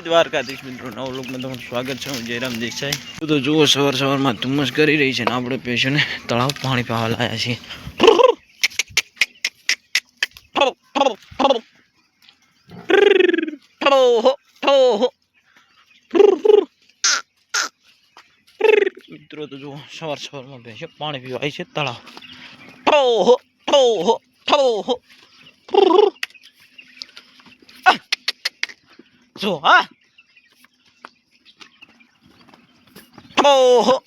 દ્વારકાધીશ મિત્રો, નવ લોકમાં તમારું સ્વાગત છે, હું જયરામ દેસાઈ. તો જુઓ સવાર સવારમાં ધુમ્મસ કરી રહી છે ને આપણે પેશને તળાવ પાણી પાવા લાયા છીએ. મિત્રો, તો જુઓ સવાર સવારમાં ભેંસો પાણી પીવા આવી છે તળાવ. જો હા? ઓહો.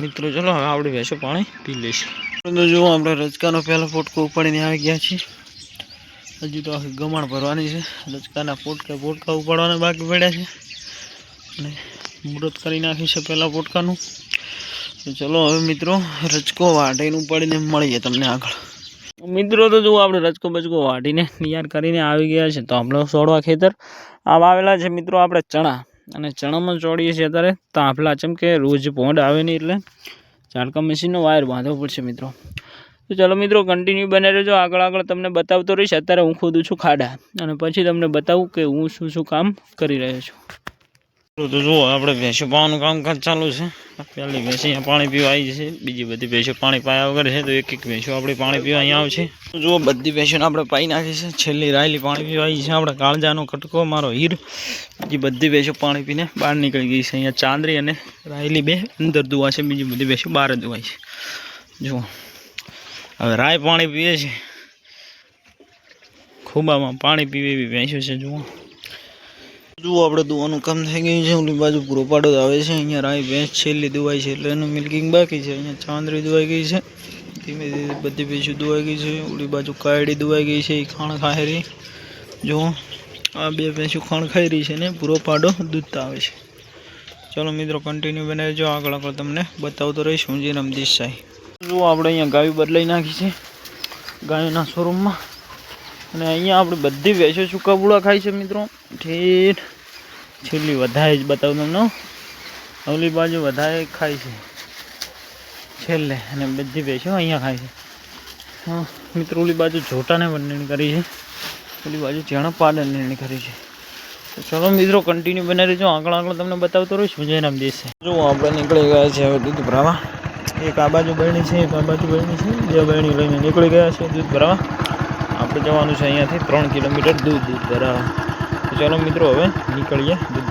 મિત્રો, ચલો, હવે આપણે ભેંસો પાણી, પી લઈશું. તો જો, આપણે રજકાનો પહેલો ફોટકો ઉપાડીને આવી ગયા છીએ. હજી તો આખી ગમાણ ભરવાની છે. રજકાના પોટકા પોટકા ઉપાડવાના બાકી પડ્યા છે. અને મુહૂર્ત કરી નાખી છે પહેલાં પોટકાનું. તો ચલો હવે મિત્રો રચકો વાટીને ઉપાડીને મળીએ તમને આગળ. મિત્રો તો જુઓ આપણે રચકો બચકો વાટીને તૈયાર કરીને આવી ગયા છે. તો આપણે સોડવા ખેતર. આમ આવેલા છે મિત્રો આપણે ચણા. અને ચણામાં ચોડીએ છીએ અત્યારે તાંફલા ચમ કે રોજ પોંડ આવે નહીં એટલે ઝાડકા મશીનનો વાયર બાંધવો પડશે મિત્રો. તો ચલો મિત્રો કન્ટિન્યુ બને રહેજો. આગળ આગળ તમને બતાવતો રહીશ. અત્યારે હું ખોદું છું ખાડા. અને પછી તમને બતાવું કે હું શું શું કામ કરી રહ્યો છું. તો જુઓ આપણે ભેંસો પાવાનું કામકાજ ચાલુ છે. પહેલી ભેંસ અહીંયા પાણી પીવા આવી છે બીજી બધી ભેંસો પાણી પાયા વગર છે, તો એક એક ભેંસો આપણે પાણી પીવા અહીંયા આવશે. જુઓ, બધી ભેંસોને આપણે પાઈ નાખી છે. છેલ્લી રાયલી પાણી પીવા આવી છે. આપણે કાળજાનો કટકો, મારો હીર. બીજી બધી ભેંસો પાણી પીને બહાર નીકળી ગઈ છે. અહીંયા ચાંદરી અને રાયલી બે અંદર ધોવા છે. બીજી બધી ભેંસો બહાર ધોવાય છે. જુઓ, હવે રાય પાણી પીએ છે. ખૂબામાં પાણી પીવે એવી ભેંસો છે, જુઓ. જુઓ આપણે દુવાનું કામ થઈ ગયું છે, ઓલી બાજુ પૂરો પાડો આવે છે. અહીંયા રાઈ, ભેંસ, છેલ્લી દુવાઈ છે, એટલે એનું મિલ્કિંગ બાકી છે. અહીંયા ચાંદરી દુવાઈ ગઈ છે. ધીમે ધીમે બધી ભેંસો દુવાઈ ગઈ છે. ઓલી બાજુ કાયડી દુવાઈ ગઈ છે એ ખાણ ખાઈ રહી જુઓ આ બે ભેંસો ખાણ ખાઈ રહી છે ને, પૂરો પાડો દૂધતા આવે છે. ચાલો મિત્રો કન્ટિન્યુ બનાવી જો આગળ આગળ તમને બતાવતો રહીશ. હું જે રમદીશ સાહેબ જુઓ આપણે અહીંયા ગાયું બદલાઈ નાખી છે, ગાયોના શોરૂમમાં અને અહીંયા આપણે બધી ભેંસો સૂકા બુળા ખાય છે મિત્રો. ઠીક છેલ્લી વધારે જ બતાવું તમને ઓલી બાજુ વધારે ખાય છે. છેલ્લે અને બધી ભેંસો અહીંયા ખાય છે. હા, મિત્રો, ઓલી બાજુ જોટાને બંને કરી છે. ઓલી બાજુ ચણા પાડન કરી છે. તો ચલો મિત્રો કન્ટિન્યુ બનાવી રહીશું આંકડા આંકડા તમને બતાવતો રહીશ. વિજયનામ દેશે જો, આપણે નીકળી ગયા છે હવે દૂધ ભરાવા એક આ બાજુ બહેણી છે, એક આ બાજુ બહેણી છે. બે બહેણી લઈને નીકળી ગયા છે દૂધ ભરાવા આપણે જવાનું છે અહીંયાથી ત્રણ કિલોમીટર દૂધ દૂધ ભરાવા ચાલો મિત્રો હવે નીકળીએ દૂધ